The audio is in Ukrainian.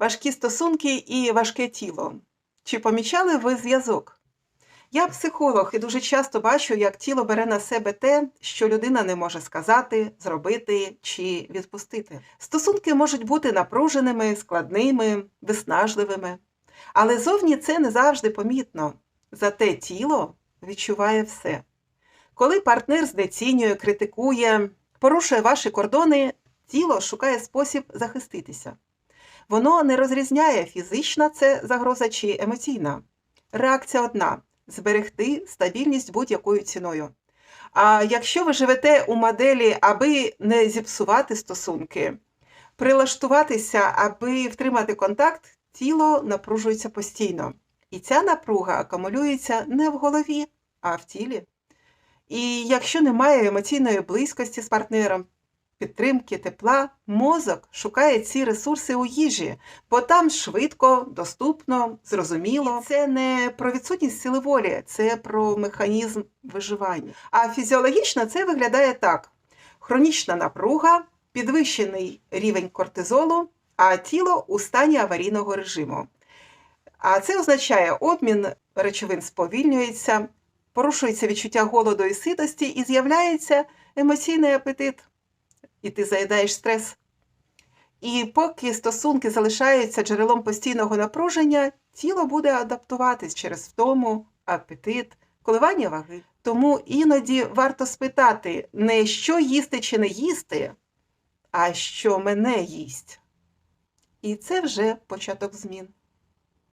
важкі стосунки і важке тіло. Чи помічали ви зв'язок? Я психолог і дуже часто бачу, як тіло бере на себе те, що людина не може сказати, зробити чи відпустити. Стосунки можуть бути напруженими, складними, виснажливими, але зовні це не завжди помітно. Зате тіло відчуває все. Коли партнер знецінює, критикує, порушує ваші кордони, тіло шукає спосіб захиститися. Воно не розрізняє, фізична це загроза чи емоційна. Реакція одна зберегти стабільність будь-якою ціною. А якщо ви живете у моделі, аби не зіпсувати стосунки, прилаштуватися, аби втримати контакт, тіло напружується постійно. І ця напруга акумулюється не в голові, а в тілі. І якщо немає емоційної близькості з партнером, підтримки, тепла, мозок шукає ці ресурси у їжі, бо там швидко, доступно, зрозуміло. І це не про відсутність сили волі, це про механізм виживання. А фізіологічно це виглядає так: хронічна напруга, підвищений рівень кортизолу, а тіло у стані аварійного режиму. А це означає, обмін речовин сповільнюється, порушується відчуття голоду і ситості, і з'являється емоційний апетит. І ти заїдаєш стрес. І поки стосунки залишаються джерелом постійного напруження, тіло буде адаптуватись через втому, апетит, коливання ваги. Тому іноді варто спитати не що їсти чи не їсти, а що мене їсть. І це вже початок змін.